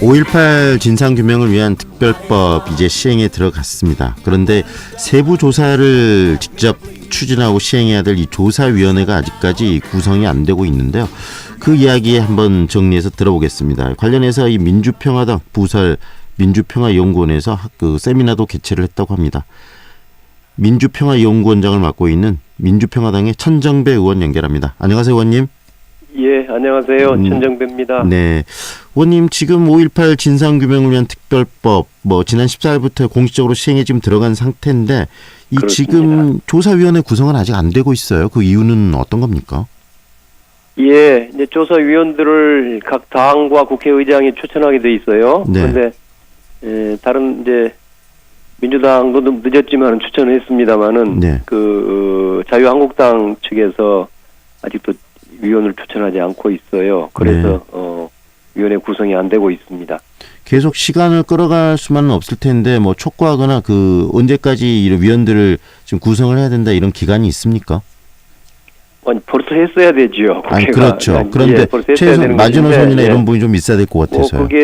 5.18 진상규명을 위한 특별법 이제 시행에 들어갔습니다. 그런데 세부 조사를 직접 추진하고 시행해야 될 이 조사위원회가 아직까지 구성이 안 되고 있는데요. 그 이야기 한번 정리해서 들어보겠습니다. 관련해서 이 민주평화당 부설 민주평화연구원에서 그 세미나도 개최를 했다고 합니다. 민주평화연구원장을 맡고 있는 민주평화당의 천정배 의원 연결합니다. 안녕하세요, 의원님. 예, 안녕하세요. 음, 천정배입니다. 네. 의원님 지금 5.18 진상규명을 위한 특별법 뭐 지난 14일부터 공식적으로 시행에 지금 들어간 상태인데 이 그렇습니다. 지금 조사위원회 구성은 아직 안 되고 있어요. 그 이유는 어떤 겁니까? 예, 이제 조사위원들을 각 당과 국회의장이 추천하게 돼 있어요. 네. 그런데 에, 다른 이제 민주당도 좀 늦었지만 추천을 했습니다마는 네. 그 어, 자유한국당 측에서 아직도 위원을 추천하지 않고 있어요. 그래서 네. 어, 위원회 구성이 안 되고 있습니다. 계속 시간을 끌어갈 수만은 없을 텐데 뭐 촉구하거나 그 언제까지 이런 위원들을 지금 구성을 해야 된다 이런 기간이 있습니까? 아니 벌써 했어야 되지요. 아니. 그렇죠. 아니, 그런데 예, 되는 마지노선이나 예. 이런 부분이 좀 있어야 될것뭐 같아서요. 그게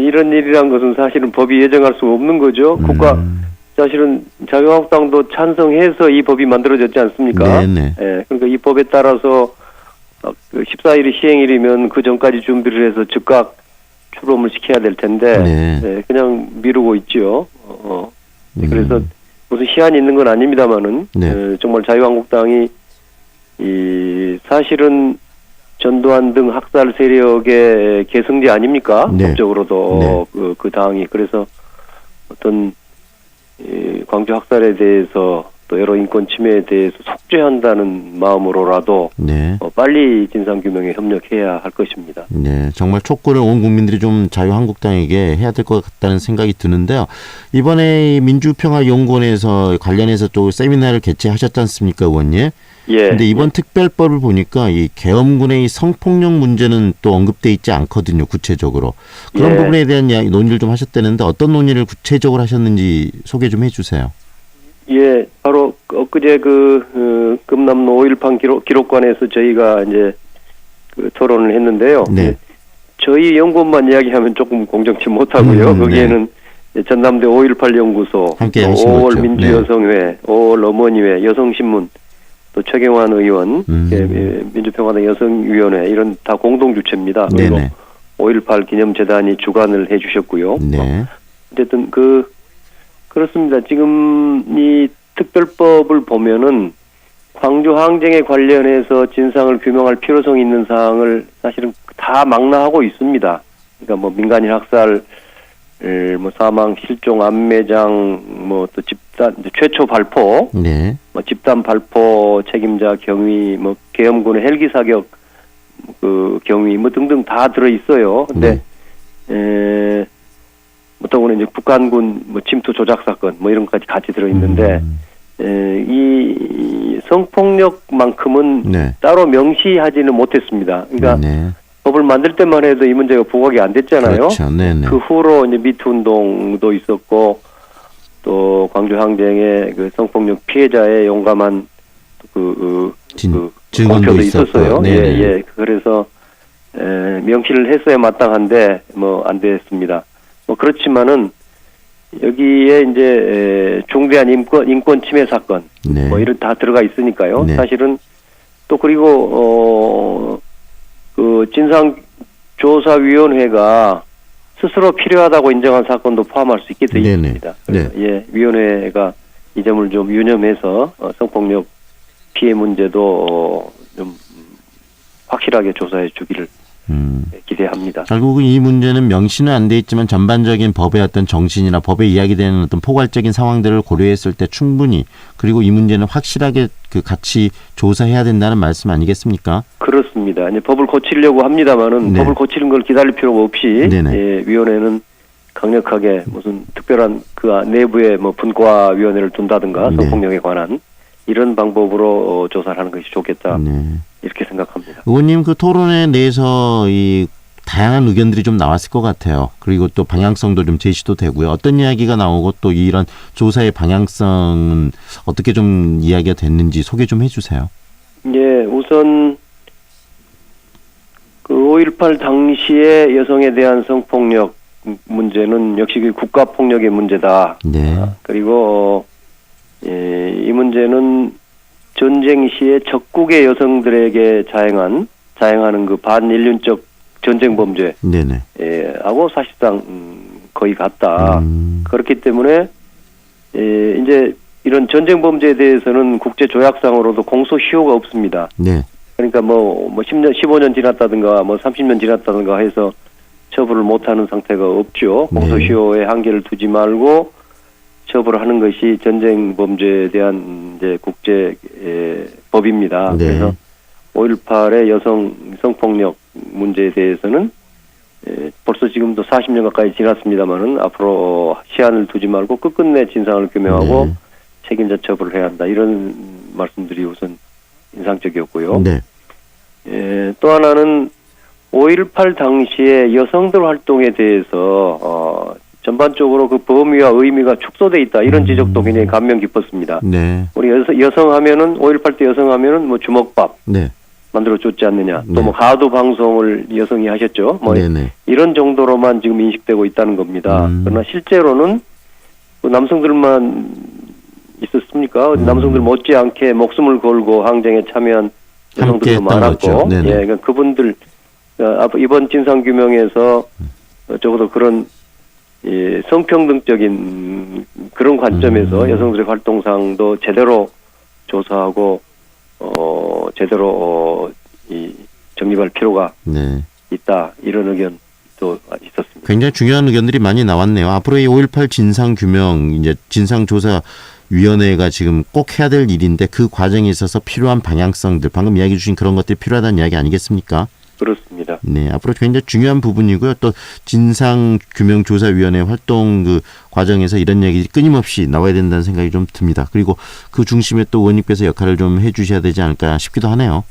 이런 일이란 것은 사실은 법이 예정할 수가 없는 거죠. 국가 음, 사실은 자유한국당도 찬성해서 이 법이 만들어졌지 않습니까? 네네. 예, 그러니까 이 법에 따라서 어, 그 14일이 시행일이면 그 전까지 준비를 해서 즉각 출범을 시켜야 될 텐데 네. 예, 그냥 미루고 있죠. 어, 어. 음, 그래서 무슨 시한이 있는 건 아닙니다만은 네. 예, 정말 자유한국당이 이 사실은 전두환 등 학살 세력의 계승제 아닙니까? 네. 법적으로도 네. 그, 그 당이 그래서 어떤 이 광주 학살에 대해서 또 여러 인권 침해에 대해서 속죄한다는 마음으로라도 네. 어, 빨리 진상 규명에 협력해야 할 것입니다. 네, 정말 촉구를 온 국민들이 좀 자유한국당에게 해야 될 것 같다는 생각이 드는데요. 이번에 이 민주평화연구원에서 관련해서 또 세미나를 개최하셨지 않습니까, 의원님? 예. 근데 이번 특별법을 보니까 이 계엄군의 이 성폭력 문제는 또 언급돼 있지 않거든요, 구체적으로. 그런 예. 부분에 대한 논의를 좀 하셨다는데 어떤 논의를 구체적으로 하셨는지 소개 좀 해주세요. 예, 바로 엊그제 그 어, 금남로 5.18 기록, 기록관에서 저희가 이제 그 토론을 했는데요. 네. 예, 저희 연구원만 이야기하면 조금 공정치 못하고요. 음, 거기에는 전남대 5.18 연구소, 함께 또 하신 5월 거죠. 네. 민주여성회, 5월 어머니회, 여성신문, 또 최경환 의원, 음. 예, 예, 민주평화당 여성위원회 이런 다 공동 주체입니다. 그리고 네네. 5.18 기념재단이 주관을 해주셨고요. 네. 어쨌든 그 그렇습니다. 지금 이 특별법을 보면은 광주 항쟁에 관련해서 진상을 규명할 필요성 있는 사항을 사실은 다 망라하고 있습니다. 그러니까 뭐 민간인 학살, 을뭐 사망, 실종, 안매장, 뭐 또 집단 최초 발포, 네. 뭐 집단 발포 책임자 경위, 뭐 계엄군의 헬기 사격 그 경위 뭐 등등 다 들어 있어요. 근데 에, 뭐 더구나 이제 북한군 뭐 침투 조작 사건 뭐 이런 것까지 같이 들어 있는데 음, 에, 이 성폭력만큼은 네. 따로 명시하지는 못했습니다. 그러니까 네. 법을 만들 때만 해도 이 문제가 부각이 안 됐잖아요. 그렇죠. 네네. 그 후로 이제 미투 운동도 있었고 또 광주 항쟁의 그 성폭력 피해자의 용감한 그, 그, 진- 그 증언도. 있었어요. 네네. 예, 예. 그래서 에, 명시를 했어야 마땅한데 뭐 안 됐습니다. 뭐 그렇지만은 여기에 이제 에, 중대한 인권 인권 침해 사건 네. 뭐 이런 다 들어가 있으니까요. 네. 사실은 또 그리고 어그 진상 조사 위원회가 스스로 필요하다고 인정한 사건도 포함할 수 있게 되어. 있습니다. 네. 예, 위원회가 이 점을 좀 유념해서 어, 성폭력 피해 문제도 어, 좀 음, 확실하게 조사해 주기를 음. 기대합니다. 결국은 이 문제는 명시는 안 돼 있지만 전반적인 법의 어떤 정신이나 법에 이야기되는 어떤 포괄적인 상황들을 고려했을 때 충분히 그리고 이 문제는 확실하게 그 같이 조사해야 된다는 말씀 아니겠습니까? 그렇습니다. 이제 법을 고치려고 합니다만은 네. 법을 고치는 걸 기다릴 필요가 없이. 예, 위원회는 강력하게 무슨 특별한 그 내부에 뭐 분과 위원회를 둔다든가 네. 성폭력에 관한 이런 방법으로 어, 조사를 하는 것이 좋겠다 네. 이렇게 생각합니다. 의원님 그 토론회 내에서 이 다양한 의견들이 좀 나왔을 것 같아요. 그리고 또 방향성도 좀 제시도 되고요. 어떤 이야기가 나오고 또 이런 조사의 방향성은 어떻게 좀 이야기가 됐는지 소개 좀 해주세요. 예, 우선 그 5.18 당시에 여성에 대한 성폭력 문제는 역시 그 국가 폭력의 문제다. 네. 그리고 예, 이 문제는 전쟁 시에 적국의 여성들에게 자행한 자행하는 그 반인륜적 전쟁 범죄 네네. 예, 하고 사실상 음, 거의 같다. 음, 그렇기 때문에 예, 이제 이런 전쟁 범죄에 대해서는 국제 조약상으로도 공소 시효가 없습니다. 네. 그러니까 뭐, 뭐 10년, 15년 지났다든가 뭐 30년 지났다든가 해서 처벌을 못하는 상태가 없죠. 네. 공소시효에 한계를 두지 말고 처벌하는 것이 전쟁 범죄에 대한 이제 국제 에, 법입니다. 네. 그래서 5.18의 여성 성폭력 문제에 대해서는 에, 벌써 지금도 40년 가까이 지났습니다만은 앞으로 시한을 두지 말고 끝끝내 진상을 규명하고 네. 책임자 처벌을 해야 한다. 이런 말씀들이 우선 인상적이었고요. 네. 예, 또 하나는 5.18 당시에 여성들 활동에 대해서 어, 전반적으로 그 범위와 의미가 축소돼 있다 이런 음. 지적도 굉장히 감명 깊었습니다. 네. 우리 여성, 여성 하면은 5.18 때 여성 하면은 뭐 주먹밥 네. 만들어 줬지 않느냐. 네. 또뭐 가두 방송을 여성이 하셨죠. 뭐 네네. 이런 정도로만 지금 인식되고 있다는 겁니다. 음. 그러나 실제로는 그 남성들만 있었습니까? 음. 남성들 못지않게 목숨을 걸고 항쟁에 참여한 여성들도 많았고, 거죠. 네네. 예, 그러니까 그분들 어, 앞- 이번 진상 규명에서 어, 적어도 그런 이 성평등적인 그런 관점에서 음. 여성들의 활동상도 제대로 조사하고 어 제대로 어, 이 정립할 필요가 네. 있다 이런 의견도 있었습니다. 굉장히 중요한 의견들이 많이 나왔네요. 앞으로 이 5.18 진상 규명 이제 진상 조사 위원회가 지금 꼭 해야 될 일인데 그 과정에 있어서 필요한 방향성들 방금 이야기 주신 그런 것들이 필요하다는 이야기 아니겠습니까? 그렇습니다. 네, 앞으로 굉장히 중요한 부분이고요. 또 진상 규명 조사 위원회 활동 그 과정에서 이런 얘기 끊임없이 나와야 된다는 생각이 좀 듭니다. 그리고 그 중심에 또 의원님께서 역할을 좀 해주셔야 되지 않을까 싶기도 하네요.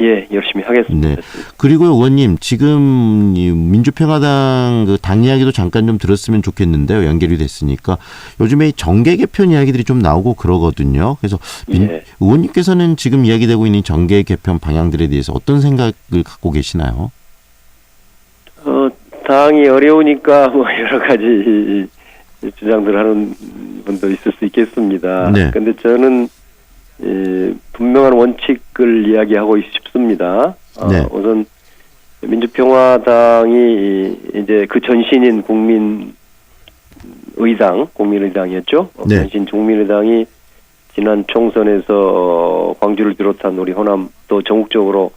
예, 열심히 하겠습니다. 네. 그리고 의원님 지금 이 민주평화당 그 당 이야기도 잠깐 좀 들었으면 좋겠는데요. 연결이 됐으니까 요즘에 이 정계 개편 이야기들이 좀 나오고 그러거든요. 그래서 민- 예. 의원님께서는 지금 이야기되고 있는 정계 개편 방향들에 대해서 어떤 생각을 갖고 계시나요? 어, 당이 어려우니까 뭐 여러 가지 주장들 하는 분도 있을 수 있겠습니다. 네. 근데 저는 이 분명한 원칙을 이야기하고 싶습니다. 어, 네. 우선 민주평화당이 이제 그 전신인 국민 의당, 국민의당이었죠. 어, 네. 전신 국민의당이 지난 총선에서 어, 광주를 비롯한 우리 호남 또 전국적으로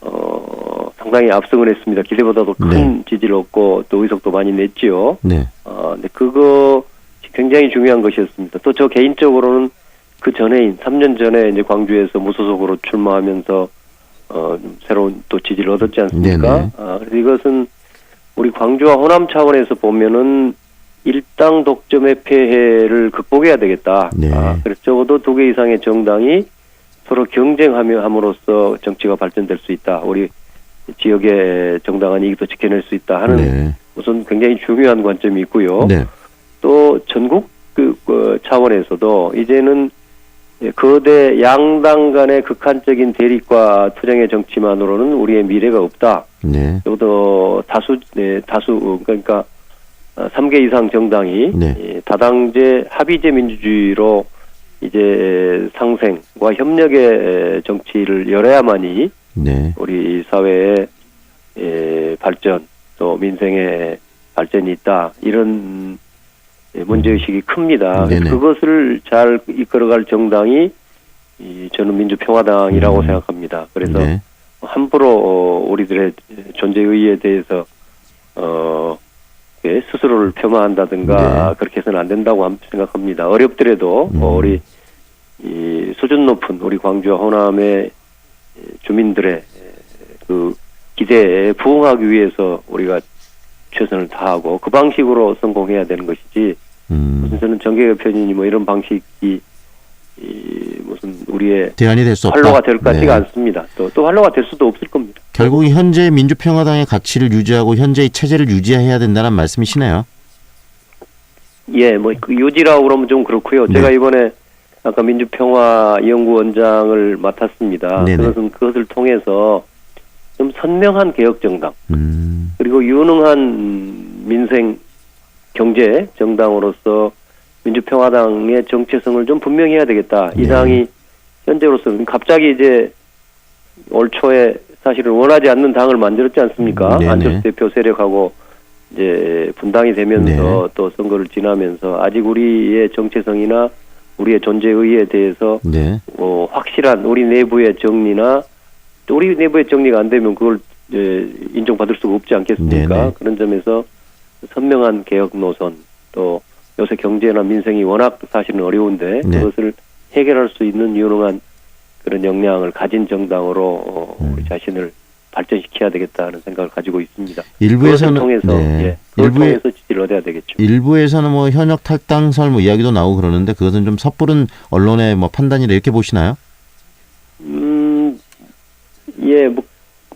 어, 상당히 압승을 했습니다. 기대보다도 큰 네. 지지를 얻고 또 의석도 많이 냈지요. 네. 어, 근데 그거 굉장히 중요한 것이었습니다. 또 저 개인적으로는 그 전에인 3년 전에 이제 광주에서 무소속으로 출마하면서 어, 좀 새로운 또 지지를 얻었지 않습니까? 네네. 아, 그래서 이것은 우리 광주와 호남 차원에서 보면은 일당 독점의 폐해를 극복해야 되겠다. 네. 아, 그래서 적어도 두 개 이상의 정당이 서로 경쟁하며 함으로써 정치가 발전될 수 있다. 우리 지역의 정당한 이익도 지켜낼 수 있다 하는 네. 우선 굉장히 중요한 관점이 있고요. 네. 또 전국 그, 그 차원에서도 이제는 예, 거대 양당 간의 극한적인 대립과 투쟁의 정치만으로는 우리의 미래가 없다. 네. 또 다수 네, 다수 그러니까 3개 이상 정당이 네. 예, 다당제 합의제 민주주의로 이제 상생과 협력의 정치를 열어야만이 네. 우리 사회의 예, 발전 또 민생의 발전이 있다 이런 예, 문제의식이 큽니다. 음. 네네. 그것을 잘 이끌어갈 정당이 이 저는 민주평화당이라고 음. 생각합니다. 그래서 네. 함부로 어, 우리들의 존재 의의에 대해서 어 예, 스스로를 폄하한다든가 네. 그렇게 해서는 안 된다고 함- 생각합니다. 어렵더라도 음. 어, 우리 이 수준 높은 우리 광주와 호남의 주민들의 그 기대에 부응하기 위해서 우리가 최선을 다하고 그 방식으로 성공해야 되는 것이지 음. 무슨 저는 정계개편이니 뭐 이런 방식이 이 무슨 우리의 대안이 될 수 없다. 활로가 될 것 같지가 네. 않습니다. 또, 또 활로가 될 수도 없을 겁니다. 결국 현재 민주평화당의 가치를 유지하고 현재의 체제를 유지해야 된다는 말씀이시네요. 예, 뭐, 그 유지라고 그러면 좀 그렇고요. 네. 제가 이번에 아까 민주평화 연구원장을 맡았습니다. 네네. 그것은 그것을 통해서 좀 선명한 개혁 정당, 음. 그리고 유능한 민생 경제 정당으로서 민주평화당의 정체성을 좀 분명히 해야 되겠다. 이 네. 당이 현재로서 갑자기 이제 올 초에 사실은 원하지 않는 당을 만들었지 않습니까? 네네. 안철수 대표 세력하고 이제 분당이 되면서 네. 또 선거를 지나면서 아직 우리의 정체성이나 우리의 존재 의의에 대해서 네. 어, 확실한 우리 내부의 정리나 또 우리 내부의 정리가 안 되면 그걸 이제 인정받을 수가 없지 않겠습니까? 네네. 그런 점에서 선명한 개혁 노선 또 요새 경제나 민생이 워낙 사실은 어려운데 네. 그것을 해결할 수 있는 유능한 그런 역량을 가진 정당으로 어, 음. 우리 자신을 발전시켜야 되겠다는 생각을 가지고 있습니다. 일부에서는 통해서 네. 예, 그걸 일부에 통해서 지지를 얻어야 되겠죠. 일부에서는 뭐 현역 탈당설 뭐 이야기도 나오고 그러는데 그것은 좀 섣부른 언론의 뭐 판단이라 이렇게 보시나요? 음, 예, 뭐,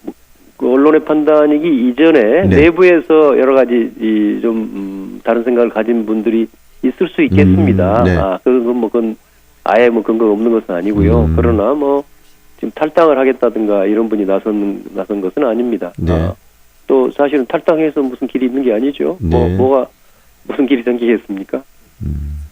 뭐, 그 언론의 판단이기 이전에 네. 내부에서 여러 가지 이좀 음, 다른 생각을 가진 분들이 있을 수 있겠습니다. 음, 네. 아, 그건 뭐 그건 아예 뭐 근거 없는 것은 아니고요. 음. 그러나 뭐 지금 탈당을 하겠다든가 이런 분이 나선 나선 것은 아닙니다. 네. 아, 또 사실은 탈당해서 무슨 길이 있는 게 아니죠. 뭐 네. 뭐가 무슨 길이 생기겠습니까? 음.